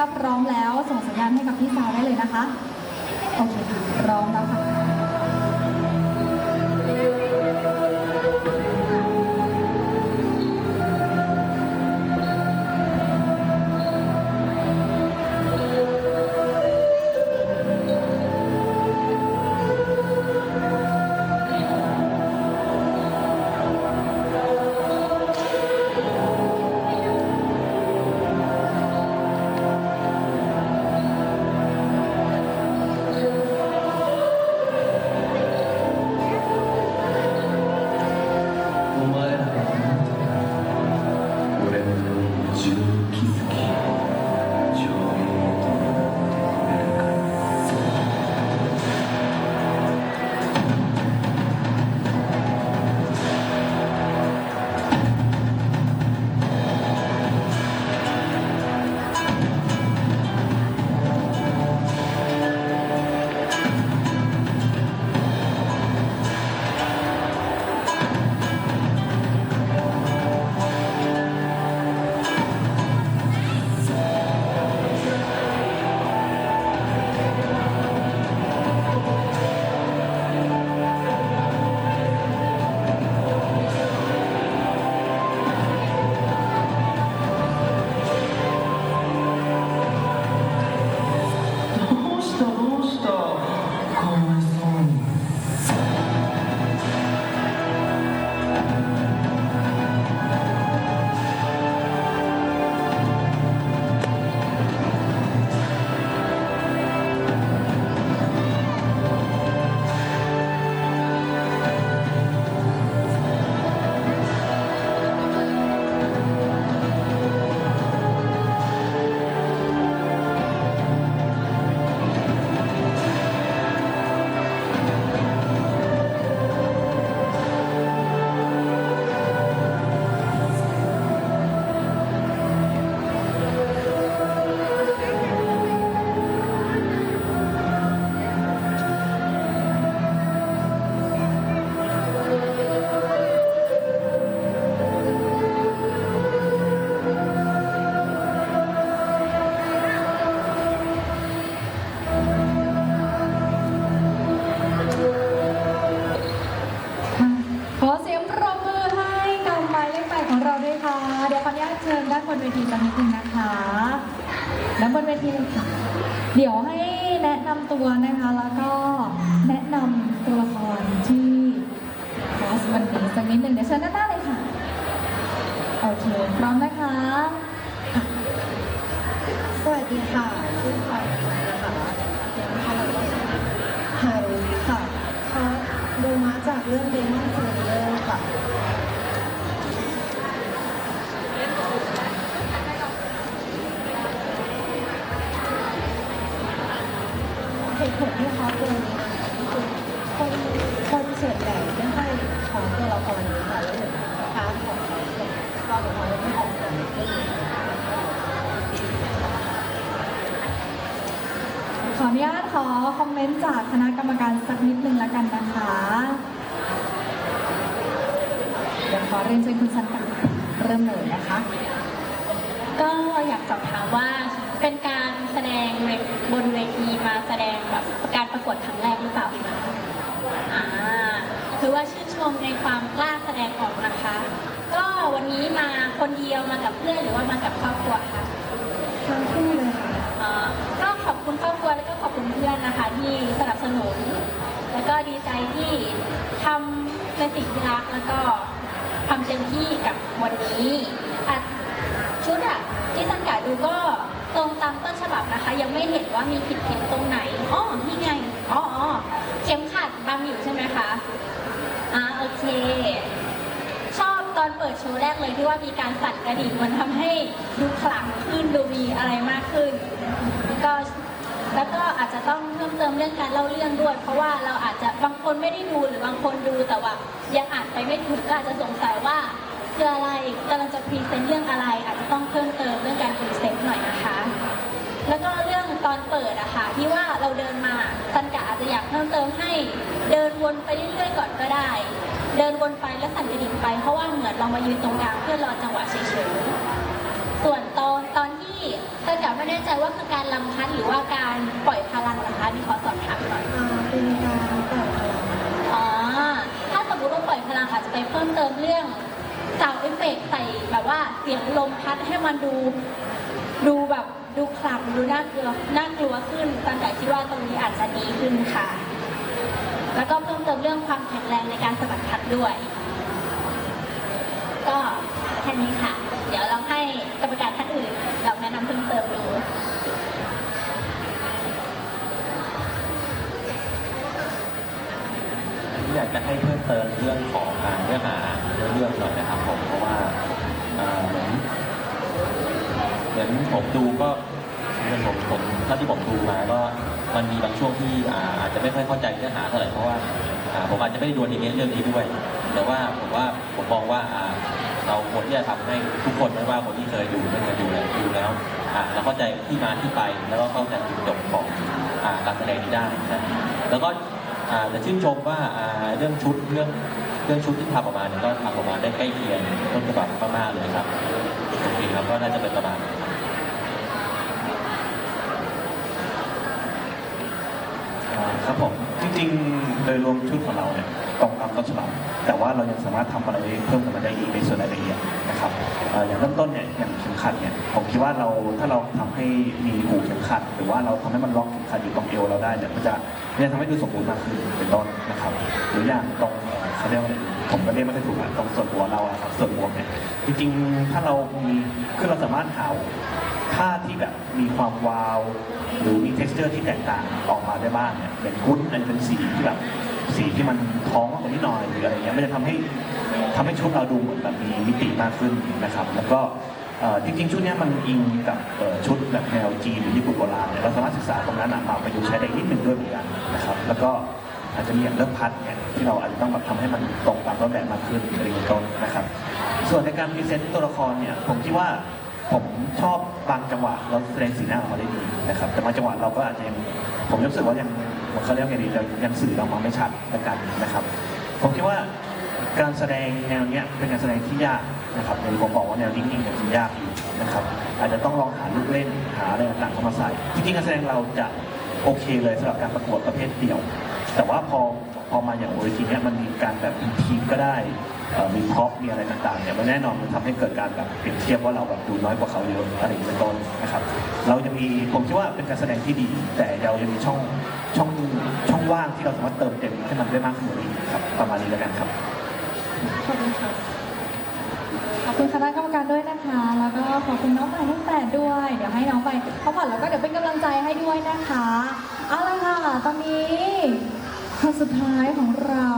าพร้อมแล้วส่งสัญญาณให้กับพี่สาวได้เลยนะคะ โอเคค่ะพร้อมแล้วค่ะ ทีสักนิดนึงนะคะด้านบนเวทีเลยค่ะ เดี๋ยวให้แนะนำตัวนะคะ แล้วก็แนะนำตัวละครที่คอสวันนี้สักนิดหนึ่งเดี๋ยวเชิญด้านหน้าเลยค่ะ โอเค พร้อมนะคะ สวัสดีค่ะชื่อพลอยนะคะนะคะแล้วก็ฮารุค่ะเขาดูมาจากเรื่องเดมอนเซเลอร์ค่ะ ผลที่เขาเป็นอย่างนี้คือคนคนส่วนใหญ่ไม่ค่อยของตัวละครนี้ค่ะแล้วเหมือนพาร์ทของเขาก็ออกมาไม่ออกมาไม่ดีขออนุญาตขอคอมเมนต์จากคณะกรรมการสักนิดนึงแล้วกันนะคะเดี๋ยวขอเรียนเชิญคุณสันกัดเริ่มเลยนะคะ ก็อยากสอบถามว่าเป็นการแสดง แสดงแบบการประกวดครั้งแรกหรือเปล่าคะอ่าคือว่าชื่นชมในความกล้าแสดงออกนะคะ ก็วันนี้มาคนเดียวมากับเพื่อนหรือว่ามากับครอบครัวคะทั้งคู่เลยค่ะอ่าก็ขอบคุณครอบครัวแล้วก็ขอบคุณเพื่อนนะคะ ที่สนับสนุน แล้วก็ดีใจที่ทำในสิ่งที่รักแล้วก็ทำเต็มที่กับวันนี้อะชุดอะที่สังกัดดูก็ ตรงตามต้นฉบับนะคะ ยังไม่เห็นว่ามีผิดผิดตรงไหนอ๋อนี่ไงอ๋ออ๋อเข็มขัดบังอยู่ใช่ไหมคะอ่าโอเค ชอบตอนเปิดโชว์แรกเลยที่ว่ามีการสั่นกระดิ่งมันทำให้ดูขลังขึ้นดูมีอะไรมากขึ้นแล้วก็แล้วก็อาจจะต้องเพิ่มเติมเรื่องการเล่าเรื่องด้วย เพราะว่าเราอาจจะบางคนไม่ได้ดูหรือบางคนดูแต่ว่า ยังอ่านไปไม่ถูกก็อาจจะสงสัยว่าคืออะไรกำลังจะพรีเซนต์เรื่องอะไร อาจจะต้องเพิ่มเติมเรื่องการ นต์หน่อยนะคะ แล้วก็เรื่องตอนเปิดอะค่ะที่ว่าเราเดินมาสันกะอาจจะอยากเพิ่มเติมให้เดินวนไปเรื่อยๆก่อนก็ได้ เดินวนไปแล้วสั่นกระดิ่งไปเพราะว่าเหมือนเรามายืนตรงกลางเพื่อรอจังหวะเฉยๆส่วนตอนตอนที่สันกะไม่ได้ใจว่าคือการลำพัดหรือว่าการปล่อยพลังนะคะที่ขอสอบถามหน่อยอ่าเป็นการปล่อยพลังอ๋อถ้าสมมติว่าปล่อยพลังอาจจะไปเพิ่มเติมเรื่องซาวด์เอฟเฟกต์ใส่แบบว่าเสียงลมพัดให้มันดู ดูแบบดูขลังดูน่ากลัวน่ากลัวขึ้นตันแต่คิดว่าตรงนี้อาจจะดีขึ้นค่ะ แล้วก็เพิ่มเติมเรื่องความแข็งแรงในการสะบัดพัดด้วย ก็แค่นี้ค่ะ เดี๋ยวเราให้กรรมการท่านอื่นเราแนะนำเพิ่มเติมดูอยากจะให้เพิ่มเติมเรื่องของอ่าเนื้อหาเรื่องหน่อยนะครับผมเพราะว่า มือนผมดูก็เหมือนผมผมเท่าที่ผมดูมาก็มันมีบางช่วงที่อ่าอาจจะไม่ค่อยเข้าใจเนื้อหาเท่าไหร่เพราะว่าอ่าผมอาจจะไม่ได้ดูในเรื่องนี้ด้วย แต่ว่าผมว่าผมมองว่าอ่าเราควรที่จะทำให้ทุกคนไม่ว่าคนที่เคยดูไม่เคยดูแล้วดูแล้วอ่าเราเข้าใจที่มาที่ไปแล้วก็เข้าใจจุดจบของอ่าการแสดงนี้ได้นะแล้วก็อ่าแต่ชื่นชมว่าอ่าเรื่องชุดเรื่องเรื่องชุดที่ทำออกมาเนี่ยก็ทำออกมาได้ใกล้เคียงต้นฉบับมากๆเลยครับโอเคครับก็น่าจะเป็นประมาณนี้อ่า ครับผมจริงๆ โดยรวมชุดของเราเนี่ยตรงตามต้นฉบับแต่ว่าเรายังสามารถทำอะไรเพิ่มขึ้นมาได้อีกในส่วนรายละเอียดนะครับเอ่ออย่างเริ่มต้นเนี่ยอย่างเข็มขัดเนี่ยผมคิดว่าเราถ้าเราทำให้มีหูเข็มขัด หรือว่าเราทำให้มันล็อกเข็มขัดอยู่ตรงเอวเราได้เนี่ยมันจะมันจะทำให้ดูสมบูรณ์มากขึ้นเป็นต้นนะครับหรืออย่างตรงเอ่อเขาเรียกว่าอะไรผมก็เรียกไม่ค่อยถูกอะตรงส่วนหัวเราอะครับส่วนหมวเนี่ยจริงๆถ้าเรามีคือเราสามารถหา ผ้าที่แบบมีความวาว หรือมี t e x t อร์ที่แตกต่างออกมาได้บ้างเนี่ยอย่างพุ้นอาจจะเป็นสีที่แบบสีที่มันท้องกว่านิดหน่อยหรืออะไรเงี้ยมันจะทำให้ทำให้ชุดเราดูเหมือนแบบมีมิติมากขึ้นนะครับ แล้วก็จริงๆ ชุดนี้มันอิงกับชุดแบบแนวจีนหรือญี่ปุ่นโบราณเนี่ยเราสามารถศึกษาตรงนั้นอะมาประยุกต์ใช้ได้นิดหนึ่งด้วยเหมือนกันนะครับ แล้วก็อาจจะมีอย่างเรื่องพัดเนี่ยที่เราอาจจะต้องแบบทำให้มันตรงตามต้นแบบมากขึ้นอะไรอย่างเงี้ยต้นนะครับ ส่วนในการพรีเซนต์ตัวละครเนี่ยผมคิดว่า ผมชอบบางจังหวะเราแสดงสีหน้าออกมาได้ดีนะครับ แต่บางจังหวะเราก็อาจจะยังผมรู้สึกว่ายังเขาเรียกไงดีเรายังสื่อออกมาไม่ชัดล้วกันนะครับ ผมคิดว่าการแสดงแนวเนี้ยเป็นการแสดงที่ยากนะครับอย่างที่ผมบอกว่าแนวนิ่งๆเนี่ยมันยากอยู่นะครับ อาจจะต้องลองหาลูกเล่นหาอะไรต่างๆเข้ามาใส่จริงๆการแสดงเราจะโอเคเลยสำหรับการประกวดประเภทเดี่ยว แต่ว่าพอพอมาอย่างเวทีเนี้ยมันมีการแบบทีมก็ได้ มีพ็อปมีอะไรต่างๆเนี่ยมันแน่นอนมันทำให้เกิดการแบบเปรียบเทียบว่าเราแบบดูน้อยกว่าเขาเยอะอะไรอย่างเป็นต้นนะครับ เราจะมีผมคิดว่าเป็นการแสดงที่ดี แต่เรายังมีช่องช่องช่องว่างที่เราสามารถเติมเต็มให้มันได้มากขึ้นกว่านี้ครับประมาณนี้แล้วกันครับขอบคุณค่ะขอบคุณคณะกรรมการด้วยนะคะ แล้วก็ขอบคุณน้องใหม่ทั้งแปดด้วย เดี๋ยวให้น้องไปพักผ่อนแล้วก็เดี๋ยวเป็นกำลังใจให้ด้วยนะคะเอาละค่ะตอนนี้คนสุดท้ายของเรา